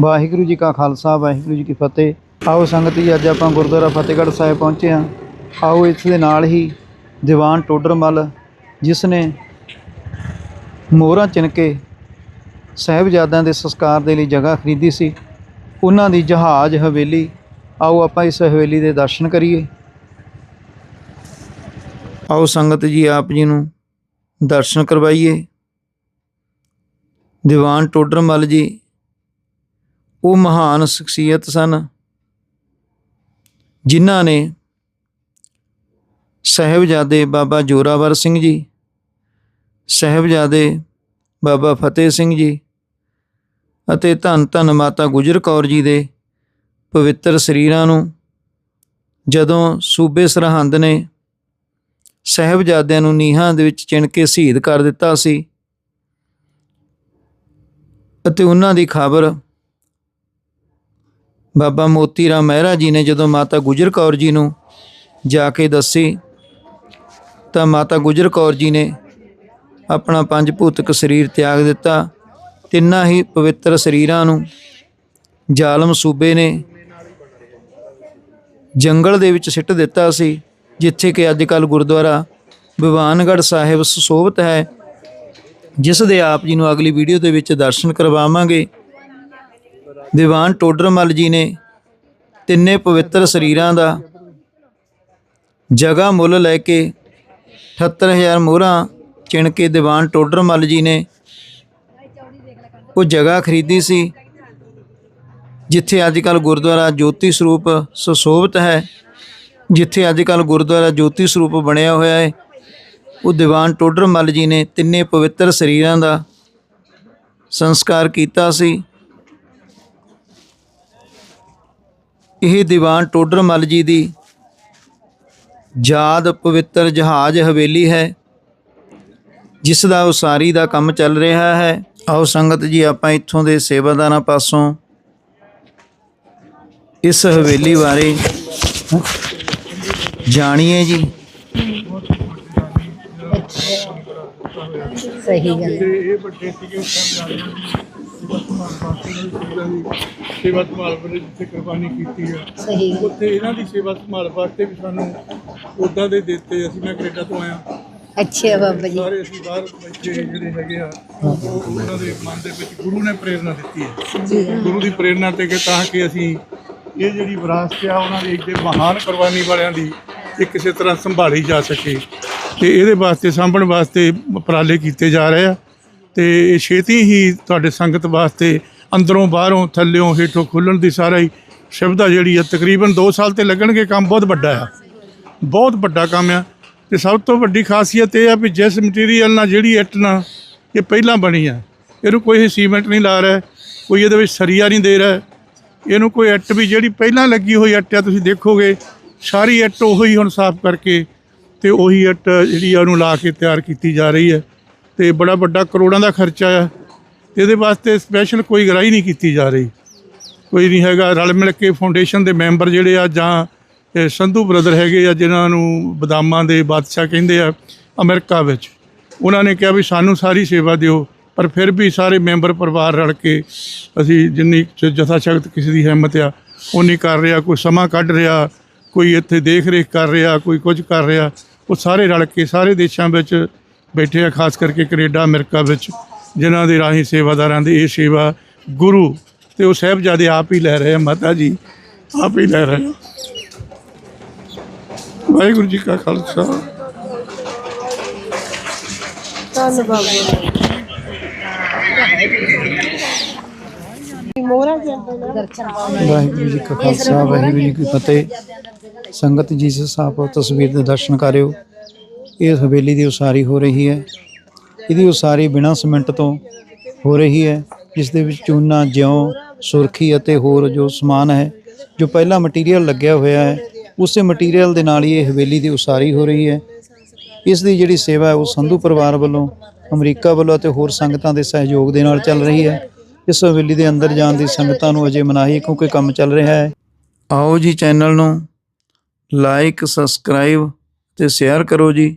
ਵਾਹਿਗੁਰੂ ਜੀ ਕਾ ਖਾਲਸਾ, ਵਾਹਿਗੁਰੂ ਜੀ ਕੀ ਫਤਿਹ। ਆਓ ਸੰਗਤ ਜੀ, ਅੱਜ ਆਪਾਂ ਗੁਰਦੁਆਰਾ ਫਤਿਹਗੜ੍ਹ ਸਾਹਿਬ ਪਹੁੰਚੇ ਹਾਂ। ਆਓ ਇਸ ਦੇ ਨਾਲ ਹੀ ਦੀਵਾਨ ਟੋਡਰਮਲ ਜਿਸ ਨੇ ਮੋਹਰਾਂ ਚਿਣਕੇ ਸਾਹਿਬਜ਼ਾਦਿਆਂ ਦੇ ਸੰਸਕਾਰ ਦੇ ਲਈ ਜਗ੍ਹਾ ਖਰੀਦੀ ਸੀ। ਉਹਨਾਂ ਦੀ ਜਹਾਜ਼ ਹਵੇਲੀ, ਆਓ ਆਪਾਂ ਇਸ ਹਵੇਲੀ ਦੇ ਦਰਸ਼ਨ ਕਰੀਏ। ਆਓ ਸੰਗਤ ਜੀ, ਆਪ ਜੀ ਨੂੰ ਦਰਸ਼ਨ ਕਰਵਾਈਏ। ਦੀਵਾਨ ਟੋਡਰਮਲ ਜੀ ਉਹ ਮਹਾਨ ਸ਼ਖਸੀਅਤ ਸਨ, ਜਿਨ੍ਹਾਂ ਨੇ ਸਾਹਿਬਜ਼ਾਦੇ ਬਾਬਾ ਜੋਰਾਵਰ ਸਿੰਘ ਜੀ, ਸਾਹਿਬਜ਼ਾਦੇ ਬਾਬਾ ਫਤਿਹ ਸਿੰਘ ਜੀ ਅਤੇ ਧੰਨ ਧੰਨ ਮਾਤਾ ਗੁਜਰ ਕੌਰ ਜੀ ਦੇ ਪਵਿੱਤਰ ਸਰੀਰਾਂ ਨੂੰ ਜਦੋਂ ਸੂਬੇ ਸਰਹੰਦ ਨੇ ਸਾਹਿਬਜ਼ਾਦਿਆਂ ਨੂੰ ਨੀਹਾਂ ਦੇ ਵਿੱਚ ਚਿਣ ਕੇ ਸ਼ਹੀਦ ਕਰ ਦਿੱਤਾ ਸੀ ਅਤੇ ਉਹਨਾਂ ਦੀ ਖਬਰ ਬਾਬਾ ਮੋਤੀ ਰਾਮ ਮਹਿਰਾ ਜੀ ਨੇ ਜਦੋਂ ਮਾਤਾ ਗੁਜਰ ਕੌਰ ਜੀ ਨੂੰ ਜਾ ਕੇ ਦੱਸੀ, ਤਾਂ ਮਾਤਾ ਗੁਜਰ ਕੌਰ ਜੀ ਨੇ ਆਪਣਾ ਪੰਜ ਭੂਤਕ ਸਰੀਰ ਤਿਆਗ ਦਿੱਤਾ, ਤਿੰਨਾਂ ਹੀ ਪਵਿੱਤਰ ਸਰੀਰਾਂ ਨੂੰ। ਜ਼ਾਲਮ ਸੂਬੇ ਨੇ ਜੰਗਲ ਦੇ ਵਿੱਚ ਸਿੱਟ ਦਿੱਤਾ ਸੀ, ਜਿੱਥੇ ਕਿ ਅੱਜ ਕੱਲ ਗੁਰਦੁਆਰਾ ਵਿਵਾਨਗੜ੍ਹ ਸਾਹਿਬ ਸੁਸ਼ੋਭਿਤ ਹੈ, ਜਿਸ ਦੇ ਆਪ ਜੀ ਨੂੰ ਅਗਲੀ ਵੀਡੀਓ ਦੇ ਵਿੱਚ ਦਰਸ਼ਨ ਕਰਵਾਵਾਂਗੇ। ਦੀਵਾਨ ਟੋਡਰਮਲ ਜੀ ਨੇ ਤਿੰਨੇ ਪਵਿੱਤਰ ਸਰੀਰਾਂ ਦਾ ਜਗ੍ਹਾ ਮੁੱਲ ਲੈ ਕੇ 78000 ਮੋਹਰਾਂ ਚਿਣ ਕੇ ਦੀਵਾਨ ਟੋਡਰਮਲ ਜੀ ਨੇ ਉਹ ਜਗ੍ਹਾ ਖਰੀਦੀ ਸੀ, ਜਿੱਥੇ ਅੱਜ ਕੱਲ ਗੁਰਦੁਆਰਾ ਜੋਤੀ ਸਰੂਪ ਸੁਸ਼ੋਭਿਤ ਹੈ, ਜਿੱਥੇ ਅੱਜ ਕੱਲ ਗੁਰਦੁਆਰਾ ਜੋਤੀ ਸਰੂਪ ਬਣਿਆ ਹੋਇਆ ਹੈ। ਉਹ ਦੀਵਾਨ ਟੋਡਰਮਲ ਜੀ ਨੇ ਤਿੰਨੇ ਪਵਿੱਤਰ ਸਰੀਰਾਂ ਦਾ ਸੰਸਕਾਰ ਕੀਤਾ ਸੀ। ਇਹ ਦੀਵਾਨ ਟੋਡਰਮਲ ਜੀ ਦੀ ਯਾਦ ਪਵਿੱਤਰ ਜਹਾਜ਼ ਹਵੇਲੀ ਹੈ, ਜਿਸ ਦਾ ਉਸਾਰੀ ਦਾ ਕੰਮ ਚੱਲ ਰਿਹਾ ਹੈ। ਆਓ ਸੰਗਤ ਜੀ, ਆਪਾਂ ਇੱਥੋਂ ਦੇ ਸੇਵਾਦਾਰਾਂ ਪਾਸੋਂ ਇਸ ਹਵੇਲੀ ਬਾਰੇ ਜਾਣੀਏ ਜੀ। ਸਹੀ ਗੱਲ। ਸੇਵਾ ਸੰਭਾਲ ਵਾਲੇ ਜਿੱਥੇ ਕੁਰਬਾਨੀ ਕੀਤੀ ਆ। ਸਹੀ। ਗੱਲ ਉੱਥੇ ਇਹਨਾਂ ਦੀ ਸੇਵਾ ਸੰਭਾਲ ਵਾਸਤੇ ਵੀ ਸਾਨੂੰ ਉਦਾਂ ਦੇ ਦਿੱਤੇ ਅਸੀਂ ਮੈਂ ਕੈਨੇਡਾ ਤੋਂ ਆਇਆ। ਅੱਛਾ ਬਾਬਾ ਜੀ। ਸਾਰੇ ਅਸੀਂ ਬਾਹਰ ਬੱਚੇ ਜਿਹੜੇ ਹੈਗੇ ਆ ਉਹ ਉਹਨਾਂ ਦੇ ਮਨ ਦੇ ਵਿੱਚ ਗੁਰੂ ਨੇ ਪ੍ਰੇਰਣਾ ਦਿੱਤੀ ਹੈ। ਜੀ। ਗੁਰੂ ਦੀ ਪ੍ਰੇਰਣਾ ਤੇ ਕਿ ਤਾਂ ਕਿ ਅਸੀਂ ਇਹ ਜਿਹੜੀ ਵਿਰਾਸਤ ਆ ਉਹਨਾਂ ਦੀ ਇੱਡੇ ਮਹਾਨ ਕੁਰਬਾਨੀ ਵਾਲਿਆਂ ਦੀ ਇਹ ਕਿਸੇ ਤਰ੍ਹਾਂ ਸੰਭਾਲੀ ਜਾ ਸਕੇ ਤੇ ਇਹਦੇ ਵਾਸਤੇ ਸਾਂਭਣ ਵਾਸਤੇ ਉਪਰਾਲੇ ਕੀਤੇ ਜਾ ਰਹੇ ਆ। ਤੇ ਇਹ ਛੇਤੀ ਹੀ ਤੁਹਾਡੇ ਸੰਗਤ ਵਾਸਤੇ ਅੰਦਰੋਂ ਬਾਹਰੋਂ ਥੱਲਿਓਂ ਹੇਠੋਂ ਖੁੱਲਣ ਦੀ ਸਾਰਾ ਹੀ ਸੁਵਿਧਾ ਜਿਹੜੀ ਆ, ਤਕਰੀਬਨ 2 ਸਾਲ ਤੇ ਲੱਗਣਗੇ ਕੰਮ, ਬਹੁਤ ਵੱਡਾ ਆ। ਬਹੁਤ ਵੱਡਾ ਕੰਮ ਆ। ਤੇ ਸਭ ਤੋਂ ਵੱਡੀ ਖਾਸੀਅਤ ਇਹ ਆ ਵੀ ਜਿਸ ਮਟੀਰੀਅਲ ਨਾਲ ਜਿਹੜੀ ਇੱਟ ਨਾਲ ਇਹ ਪਹਿਲਾਂ ਬਣੀ ਆ, ਇਹਨੂੰ ਕੋਈ ਸੀਮੈਂਟ ਨਹੀਂ ਲਾ ਰਿਹਾ, ਕੋਈ ਇਹਦੇ ਵਿੱਚ ਸਰੀਆ ਨਹੀਂ ਦੇ ਰਿਹਾ। ਇਹਨੂੰ ਕੋਈ ਇੱਟ ਵੀ ਜਿਹੜੀ ਪਹਿਲਾਂ ਲੱਗੀ ਹੋਈ ਇੱਟ ਆ, ਤੁਸੀਂ ਦੇਖੋਗੇ, ਸਾਰੀ ਇੱਟ ਉਹੀ ਹੁਣ ਸਾਫ਼ ਕਰਕੇ ਤੇ ਉਹੀ ਇੱਟ ਜਿਹੜੀ ਆ ਉਹਨੂੰ ਲਾ ਕੇ ਤਿਆਰ ਕੀਤੀ ਜਾ ਰਹੀ ਹੈ ਤੇ ਬੜਾ ਵੱਡਾ ਕਰੋੜਾਂ ਦਾ ਖਰਚਾ ਆ। ਇਹਦੇ ਵਾਸਤੇ ਸਪੈਸ਼ਲ ਕੋਈ ਗਰਾਈ ਨਹੀਂ ਕੀਤੀ ਜਾ ਰਹੀ। ਕੋਈ ਨਹੀਂ ਹੈਗਾ। ਰਲ ਮਿਲ ਕੇ ਫਾਊਂਡੇਸ਼ਨ ਦੇ ਮੈਂਬਰ ਜਿਹੜੇ ਆ ਜਾਂ ਸੰਧੂ ਬ੍ਰਦਰ ਹੈਗੇ ਆ, ਜਿਨ੍ਹਾਂ ਨੂੰ ਬਦਾਮਾਂ ਦੇ ਬਾਦਸ਼ਾਹ ਕਹਿੰਦੇ ਆ ਅਮਰੀਕਾ ਵਿੱਚ। ਉਹਨਾਂ ਨੇ ਕਿਹਾ ਵੀ ਸਾਨੂੰ ਸਾਰੀ ਸੇਵਾ ਦਿਓ, ਪਰ ਫਿਰ ਵੀ ਸਾਰੇ ਮੈਂਬਰ ਪਰਿਵਾਰ ਰਲ ਕੇ ਅਸੀਂ ਜਿੰਨੀ ਜਥਾ ਸ਼ਕਤ ਕਿਸੇ ਦੀ ਹਿੰਮਤ ਆ ਉਨੀ ਕਰ ਰਿਹਾ। ਕੋਈ ਸਮਾਂ ਕੱਢ ਰਿਹਾ, ਕੋਈ ਇੱਥੇ ਦੇਖ ਰੇਖ ਕਰ ਰਿਹਾ, ਕੋਈ ਕੁਝ ਕਰ ਰਿਹਾ। ਉਹ ਸਾਰੇ ਰਲ ਕੇ, ਸਾਰੇ ਦੇਸ਼ਾਂ ਵਿੱਚ ਬੈਠੇ ਆ ਖਾਸ ਕਰਕੇ ਕੈਨੇਡਾ ਅਮਰੀਕਾ ਵਿੱਚ ਜਿਨ੍ਹਾਂ ਦੇ ਰਾਹੀਂ ਸੇਵਾਦਾਰਾਂ ਦੀ ਇਹ ਸੇਵਾ ਗੁਰੂ ਤੇ ਉਹ ਸਾਹਿਬਜ਼ਾਦੇ ਆਪ ਹੀ ਲੈ ਰਹੇ ਆ ਮਾਤਾ ਜੀ ਆਪ ਹੀ ਲੈ ਰਹੇ ਆ। ਵਾਹਿਗੁਰੂ ਜੀ ਕਾ ਖਾਲਸਾ। ਵਾਹਿਗੁਰੂ ਜੀ ਕਾ ਖਾਲਸਾ ਵਾਹਿਗੁਰੂ ਜੀ ਕੀ ਫਤਿਹ। ਸੰਗਤ ਜੀ ਨਾਲ ਤਸਵੀਰ ਦੇ ਦਰਸ਼ਨ ਕਰਿਓ। ਇਹ ਹਵੇਲੀ ਦੀ ਉਸਾਰੀ ਹੋ ਰਹੀ ਹੈ। ਇਹਦੀ ਉਸਾਰੀ ਬਿਨਾਂ ਸੀਮੈਂਟ ਤੋਂ ਹੋ ਰਹੀ ਹੈ, ਜਿਸ ਦੇ ਵਿੱਚ ਚੂਨਾ ਜਿਉਂ, ਸੁਰਖੀ ਅਤੇ ਹੋਰ ਜੋ ਸਮਾਨ ਹੈ, ਜੋ ਪਹਿਲਾ ਮਟੀਰੀਅਲ ਲੱਗਿਆ ਹੋਇਆ ਹੈ, ਉਸੇ ਮਟੀਰੀਅਲ ਦੇ ਨਾਲ ਹੀ ਇਹ ਹਵੇਲੀ ਦੀ ਉਸਾਰੀ ਹੋ ਰਹੀ ਹੈ। ਇਸ ਦੀ ਜਿਹੜੀ ਸੇਵਾ ਹੈ, ਉਹ ਸੰਧੂ ਪਰਿਵਾਰ ਵੱਲੋਂ, ਅਮਰੀਕਾ ਵੱਲੋਂ ਅਤੇ ਹੋਰ ਸੰਗਤਾਂ ਦੇ ਸਹਿਯੋਗ ਦੇ ਨਾਲ ਚੱਲ ਰਹੀ ਹੈ। ਇਸ ਹਵੇਲੀ ਦੇ ਅੰਦਰ ਜਾਣ ਦੀ ਸੰਗਤਾਂ ਨੂੰ ਅਜੇ ਮਨਾਹੀ ਕਿਉਂਕਿ ਕੰਮ ਚੱਲ ਰਿਹਾ ਹੈ। ਆਓ ਜੀ ਚੈਨਲ ਨੂੰ ਲਾਈਕ, ਸਬਸਕ੍ਰਾਈਬ ਤੇ ਸ਼ੇਅਰ ਕਰੋ ਜੀ।